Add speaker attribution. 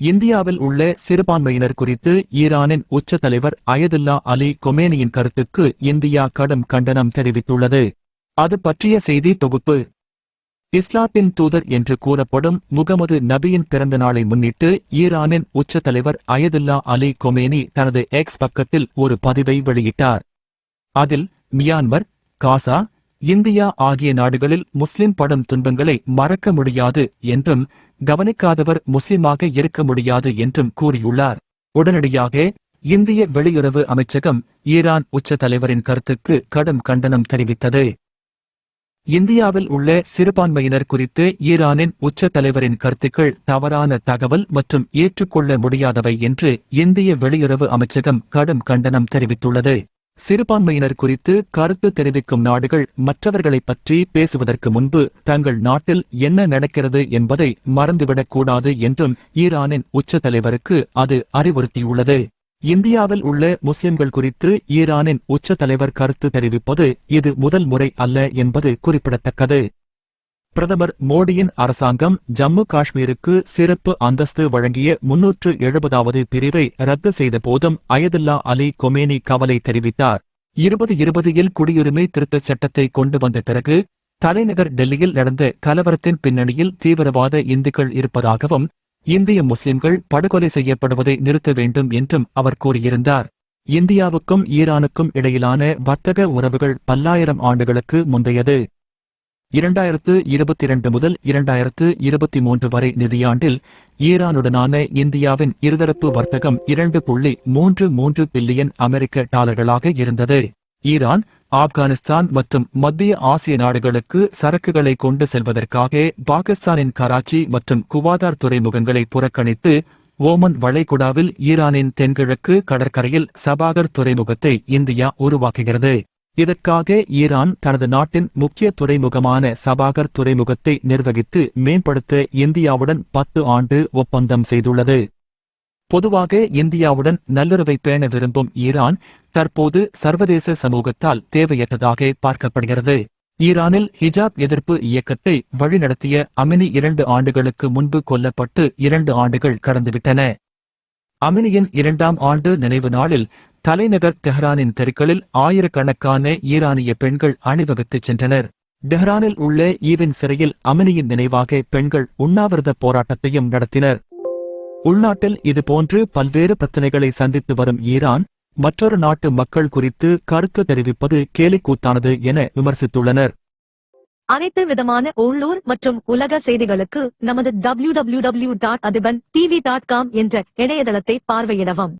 Speaker 1: இந்தியாவில் உள்ள சிறுபான்மையினர் குறித்து ஈரானின் உச்ச தலைவர் அயதுல்லா அலி கொமேனியின் கருத்துக்கு இந்தியா கடும் கண்டனம் தெரிவித்துள்ளது. அது பற்றிய செய்தி தொகுப்பு. இஸ்லாத்தின் தூதர் என்று கூறப்படும் முகமது நபியின் பிறந்த நாளை முன்னிட்டு ஈரானின் உச்ச தலைவர் அயதுல்லா அலி கொமேனி தனது எக்ஸ் பக்கத்தில் ஒரு பதிவை வெளியிட்டார். அதில் மியான்மர் காசா இந்தியா ஆகிய நாடுகளில் முஸ்லிம் படும் துன்பங்களை மறக்க முடியாது என்றும் கவனிக்காதவர் முஸ்லிமாக இருக்க முடியாது என்றும் கூறியுள்ளார். உடனடியாக இந்திய வெளியுறவு அமைச்சகம் ஈரான் உச்ச தலைவரின் கருத்துக்கு கடும் கண்டனம் தெரிவித்தது. இந்தியாவில் உள்ள சிறுபான்மையினர் குறித்து ஈரானின் உச்ச தலைவரின் கருத்துக்கள் தவறான தகவல் மற்றும் ஏற்றுக்கொள்ள முடியாதவை என்று இந்திய வெளியுறவு அமைச்சகம் கடும் கண்டனம் தெரிவித்துள்ளது. சிறுபான்மையினர் குறித்து கருத்து தெரிவிக்கும் நாடுகள் மற்றவர்களைப் பற்றி பேசுவதற்கு முன்பு தங்கள் நாட்டில் என்ன நடக்கிறது என்பதை மறந்துவிடக் கூடாது என்றும் ஈரானின் உச்ச தலைவருக்கு அது அறிவுறுத்தியுள்ளது. இந்தியாவில் உள்ள முஸ்லிம்கள் குறித்து ஈரானின் உச்ச தலைவர் கருத்து தெரிவிப்பது இது முதல் முறை அல்ல என்பது குறிப்பிடத்தக்கது. பிரதமர் மோடியின் அரசாங்கம் ஜம்மு காஷ்மீருக்கு சிறப்பு அந்தஸ்து வழங்கிய முன்னூற்று எழுபதாவது பிரிவை ரத்து செய்த போதும் அயதுல்லா அலி கொமேனி கவலை தெரிவித்தார். இருபது இருபதில் குடியுரிமை திருத்தச் சட்டத்தை கொண்டு வந்த பிறகு தலைநகர் டெல்லியில் நடந்த கலவரத்தின் பின்னணியில் தீவிரவாத இந்துக்கள் இருப்பதாகவும் இந்திய முஸ்லிம்கள் படுகொலை செய்யப்படுவதை நிறுத்த வேண்டும் என்றும் அவர் கூறியிருந்தார். இந்தியாவுக்கும் ஈரானுக்கும் இடையிலான வர்த்தக உறவுகள் பல்லாயிரம் ஆண்டுகளுக்கு முந்தையது. இரண்டாயிரத்து இருபத்தி இரண்டு முதல் இரண்டாயிரத்து இருபத்தி மூன்று வரை நிதியாண்டில் ஈரானுடனான இந்தியாவின் இருதரப்பு வர்த்தகம் இரண்டு புள்ளி மூன்று மூன்று பில்லியன் அமெரிக்க டாலர்களாக இருந்தது. ஈரான் ஆப்கானிஸ்தான் மற்றும் மத்திய ஆசிய நாடுகளுக்கு சரக்குகளை கொண்டு செல்வதற்காக பாகிஸ்தானின் கராச்சி மற்றும் குவாதார் துறைமுகங்களை புறக்கணித்து ஓமன் வளைகுடாவில் ஈரானின் தென்கிழக்கு கடற்கரையில் சபாகர் துறைமுகத்தை இந்தியா உருவாக்குகிறது. இதற்காக ஈரான் தனது நாட்டின் முக்கிய துறைமுகமான சபாகர் துறைமுகத்தை நிர்வகித்து மேம்படுத்த இந்தியாவுடன் பத்து ஆண்டு ஒப்பந்தம் செய்துள்ளது. பொதுவாக இந்தியாவுடன் நல்லுறவை பேண விரும்பும் ஈரான் தற்போது சர்வதேச சமூகத்தால் தேவையற்றதாக பார்க்கப்படுகிறது. ஈரானில் ஹிஜாப் எதிர்ப்பு இயக்கத்தை வழிநடத்திய அமினி இரண்டு ஆண்டுகளுக்கு முன்பு கொல்லப்பட்டு இரண்டு ஆண்டுகள் கடந்துவிட்டன. அமினியின் இரண்டாம் ஆண்டு நினைவு நாளில் தலைநகர் தெஹ்ரானின் தெருக்களில் ஆயிரக்கணக்கான ஈரானிய பெண்கள் அணிவகுத்துச் சென்றனர். டெஹ்ரானில் உள்ள ஈவின் சிறையில் அமனியின் நினைவாக பெண்கள் உண்ணாவிரத போராட்டத்தையும் நடத்தினர். உள்நாட்டில் இதுபோன்று பல்வேறு பிரச்சினைகளை சந்தித்து வரும் ஈரான் மற்றொரு நாட்டு மக்கள் குறித்து கருத்து தெரிவிப்பது கேலிக்கூத்தானது என விமர்சித்துள்ளனர்.
Speaker 2: அனைத்து விதமான உள்ளூர் மற்றும் உலக செய்திகளுக்கு நமது www.adiban tv.com என்ற இணையதளத்தை பார்வையிடவும்.